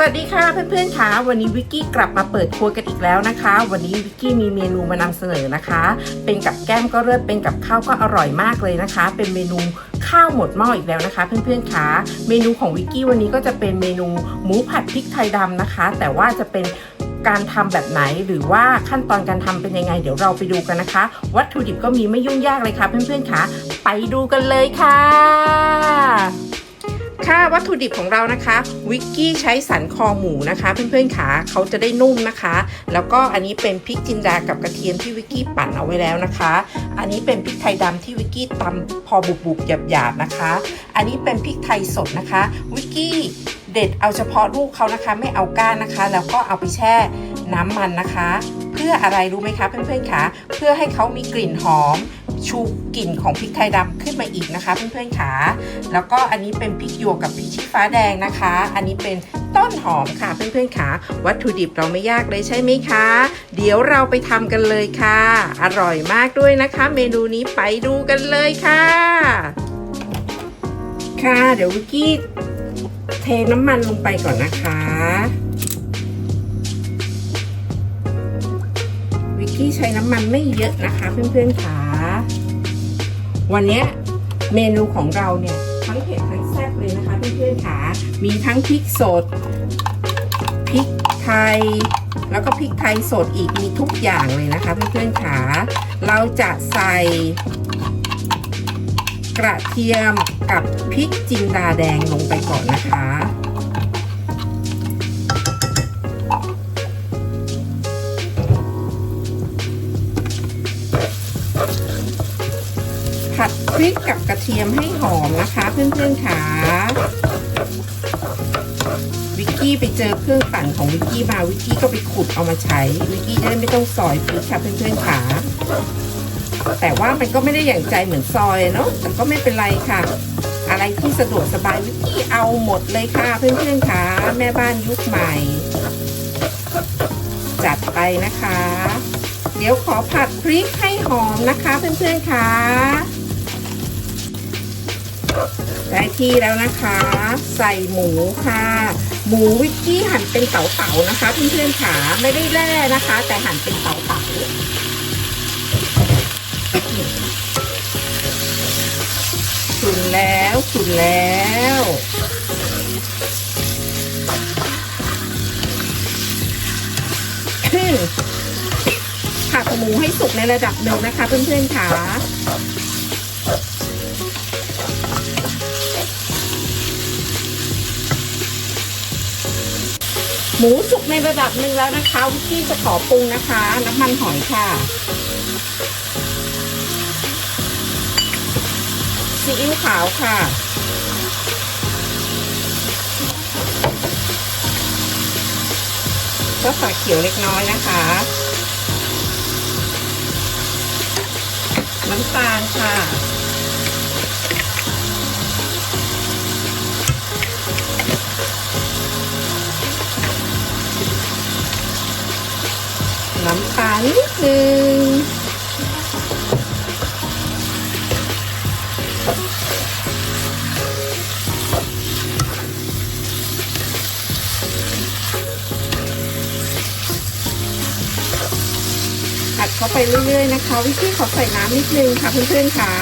สวัสดีค่ะเพื่อนๆค่ะวันนี้วิกกี้กลับมาเปิดครัวกันอีกแล้วนะคะ วันนี้วิกกี้มีเมนูมานำเสนอนะคะ เป็นกับแก้มก็เลิศเป็นกับข้าวก็อร่อยมากเลยนะคะ เป็นเมนูข้าวหมดหม้ออีกแล้วนะคะ เพื่อนๆค่ะเมนูของวิกกี้วันนี้ก็จะเป็นเมนูหมูผัดพริกไทยดำนะคะ แต่ว่าจะเป็นการทำแบบไหนหรือว่าขั้นตอนการทำเป็นยังไง เดี๋ยวเราไปดูกันนะคะ วัตถุดิบก็มีไม่ยุ่งยากเลยค่ะ เพื่อนๆค่ะไปดูกันเลยค่ะ ค่ะวัตถุดิบของเรานะคะ วิกกี้ใช้สันคอหมูนะคะ เพื่อนๆขาเขาจะได้นุ่มนะคะ แล้วก็อันนี้เป็นพริกจินดากับกระเทียมที่วิกกี้ปั่นเอาไว้แล้วนะคะ อันนี้เป็นพริกไทยดำที่วิกกี้ตำพอบุบๆหยาบๆนะคะ อันนี้เป็นพริกไทยสดนะคะ วิกกี้เด็ดเอาเฉพาะลูกเขานะคะ ไม่เอาก้านนะคะ แล้วก็เอาไปแช่น้ำมันนะคะ เพื่ออะไรรู้ไหมคะเพื่อนๆคะเพื่อให้เขามีกลิ่นหอม ชูกลิ่นของพริกไทยดำขึ้นมาอีกนะคะเพื่อนๆค่ะแล้วก็อันนี้เป็นพริกหยวกกับพริกชี้ฟ้าแดงนะคะ อันนี้เป็นต้นหอมค่ะเพื่อนๆค่ะวัตถุดิบเราไม่ยากเลยใช่ไหมคะ เดี๋ยวเราไปทำกันเลยค่ะ อร่อยมากด้วยนะคะ เมนูนี้ไปดูกันเลยค่ะ ค่ะเดี๋ยววิกกี้เทน้ำมันลงไปก่อนนะคะ วิกกี้ใช้น้ำมันไม่เยอะนะคะเพื่อนๆค่ะวันนี้เมนูของเราเนี่ยทั้งเผ็ดทั้งแซ่บเลยนะคะเพื่อนๆค่ะมีทั้งพริกสดพริกไทย แล้วก็พริกไทยสดอีกมีทุกอย่างเลยนะคะเพื่อนๆค่ะเราจะใส่กระเทียมกับพริกจินดาแดงลงไปก่อนนะคะ พริกกับกระเทียมให้หอมนะคะเพื่อนๆค่ะวิกกี้ไปเจอเครื่องปั่นของวิกกี้มาวิกกี้ก็ไปขุดเอามาใช้วิกกี้จะได้ไม่ต้องซอยพริกค่ะเพื่อนๆค่ะแต่ว่ามันก็ไม่ได้อย่างใจเหมือนซอยเนาะแต่ก็ไม่เป็นไรค่ะ อะไรที่สะดวกสบายวิกกี้เอาหมดเลยค่ะ เพื่อนๆค่ะแม่บ้านยุคใหม่ จัดไปนะคะ เดี๋ยวขอผัดพริกให้หอมนะคะ เพื่อนๆค่ะ ได้ที่แล้วนะคะ ใส่หมูค่ะ หมูวิกกี้หั่นเป็นเต๋าๆนะคะเพื่อนๆขาไม่ได้แล่นะคะ แต่หั่นเป็นเต๋าๆสุนแล้วสุนแล้วผัดหมูให้สุกในระดับหนึ่งนะคะเพื่อนๆขา หมูสุกในระดับหนึ่งแล้วนะคะวิกกี้จะขอปรุงนะคะ น้ำมันหอยค่ะซีอิ๊วขาวค่ะก็ฝาเขียวเล็กน้อยนะคะ น้ำตาลค่ะ น้ำตาลนิดนึงผัดเข้าไปเรื่อยๆนะคะ วิธีขอใส่น้ำนิดนึงค่ะเพื่อนๆค่ะ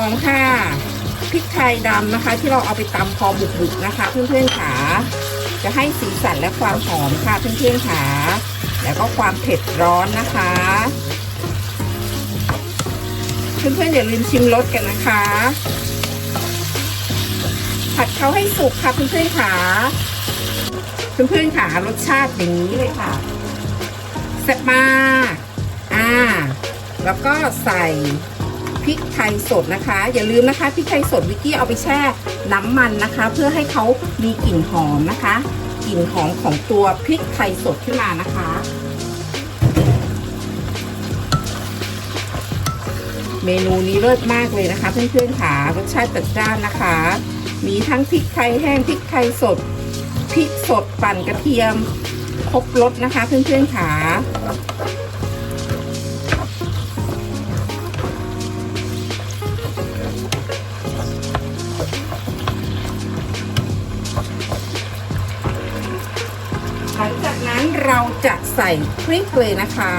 อมค่ะพริกไทยดำนะคะ ที่เราเอาไปตำพอบุกๆนะคะ เพื่อนๆค่ะจะให้สีสันและความหอมค่ะเพื่อนๆค่ะแล้วก็ความเผ็ดร้อนนะคะ เพื่อนๆอย่าลืมชิมรสกันนะคะ ผัดเขาให้สุกค่ะเพื่อนๆค่ะเพื่อนๆค่ะรสชาติอย่างนี้เลยค่ะแซ่บมากอ่า แล้วก็ใส่ พริกไทยสดนะคะ อย่าลืมนะคะพริกไทยสดวิกกี้เอาไปแช่น้ำมันนะคะ เพื่อให้เขามีกลิ่นหอมนะคะกลิ่นหอมของตัวพริกไทยสดขึ้นมานะคะ เมนูนี้เลิศมากเลยนะคะเพื่อนๆค่ะรสชาติจัดจ้านนะคะ มีทั้งพริกไทยแห้งพริกไทยสดพริกสดปั่นกระเทียมครบรสนะคะเพื่อนๆค่ะ เราจะใส่พริกเลยนะคะ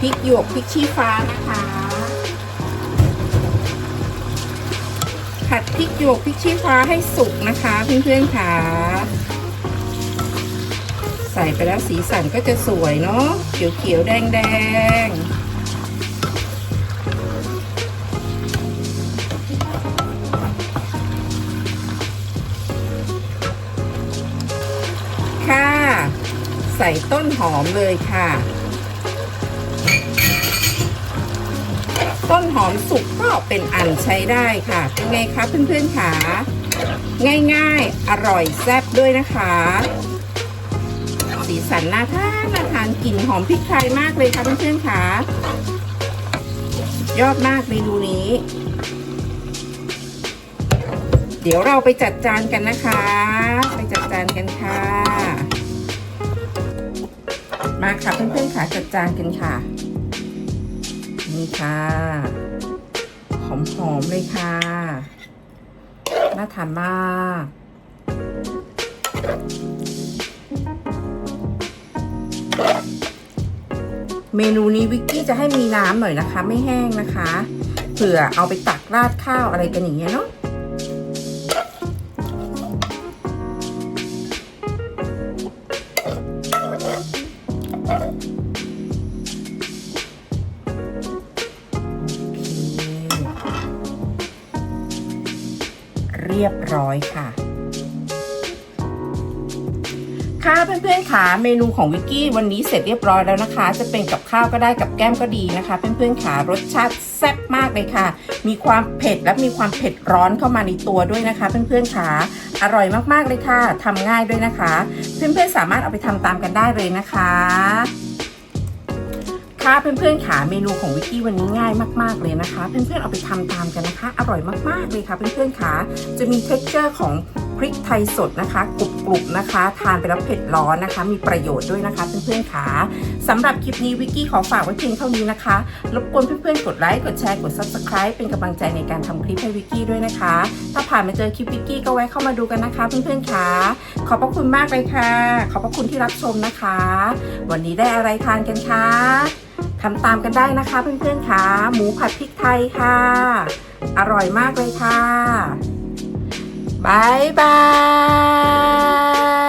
พริกหยวกพริกชี้ฟ้านะคะ ผัดพริกหยวกพริกชี้ฟ้าให้สุกนะคะเพื่อนๆค่ะใส่ไปแล้วสีสันก็จะสวยเนาะเขียวๆแดงๆ ส่ต้นหอมเลยค่ะ ต้นหอมสุกก็เป็นอันใช้ได้ค่ะ เป็นไงคะเพื่อนๆค่ะง่ายๆ อร่อยแซ่บด้วยนะคะ สีสันน่าทานน่าทานกลิ่นหอมพริกไทยมากเลยค่ะเพื่อนๆค่ะยอดมากเมนูนี้ เดี๋ยวเราไปจัดจานกันนะคะ ไปจัดจานกันค่ะ มาค่ะเพื่อนๆค่ะจัดจานกันค่ะ นี่ค่ะ หอมๆเลยค่ะ น่าทานมากเมนูนี้วิกกี้จะให้มีน้ำหน่อยนะคะ ไม่แห้งนะคะเผื่อเอาไปตักราดข้าวอะไรกันอย่างเงี้ยเนาะ รียบร้อยค่ะ ค่ะเพื่อนๆค่ะเมนูของวิกกี้วันนี้เสร็จเรียบร้อยแล้วนะคะ จะเป็นกับข้าวก็ได้กับแก้มก็ดีนะคะ เพื่อนๆค่ะรสชาติแซ่บมากเลยค่ะ มีความเผ็ดและมีความเผ็ดร้อนเข้ามาในตัวด้วยนะคะ เพื่อนๆค่ะอร่อยมากๆเลยค่ะทำง่ายด้วยนะคะ เพื่อนๆสามารถเอาไปทำตามกันได้เลยนะคะ คะเพื่อนๆค่ะเมนูของวิกกี้วันนี้ง่ายมากๆเลยนะคะ เพื่อนๆเอาไปทำตามกันนะคะ อร่อยมากๆเลยค่ะเพื่อนๆค่ะจะมี t e x t อร์ของพริกไทยสดนะคะกรุบๆนะคะ ทานไปแล้วเผ็ดร้อนนะคะ มีประโยชน์ด้วยนะคะเพื่อนๆค่ะสำหรับคลิปนี้วิกกี้ขอฝากไว้เพียงเท่านี้นะคะรบกวนเพื่อนๆกดไลค์กดแชร์กด subscribe เป็นกำลังใจในการทำคลิปให้วิกกี้ด้วยนะคะ ถ้าผ่านมาเจอคลิปวิกกี้ก็แวะเข้ามาดูกันนะคะ เพื่อนๆค่ะขอบพระคุณมากเลยค่ะ ขอบพระคุณที่รับชมนะคะ วันนี้ได้อะไรทานกันคะ ทำตามกันได้นะคะเพื่อนๆค่ะ หมูผัดพริกไทยค่ะ อร่อยมากเลยค่ะบายบาย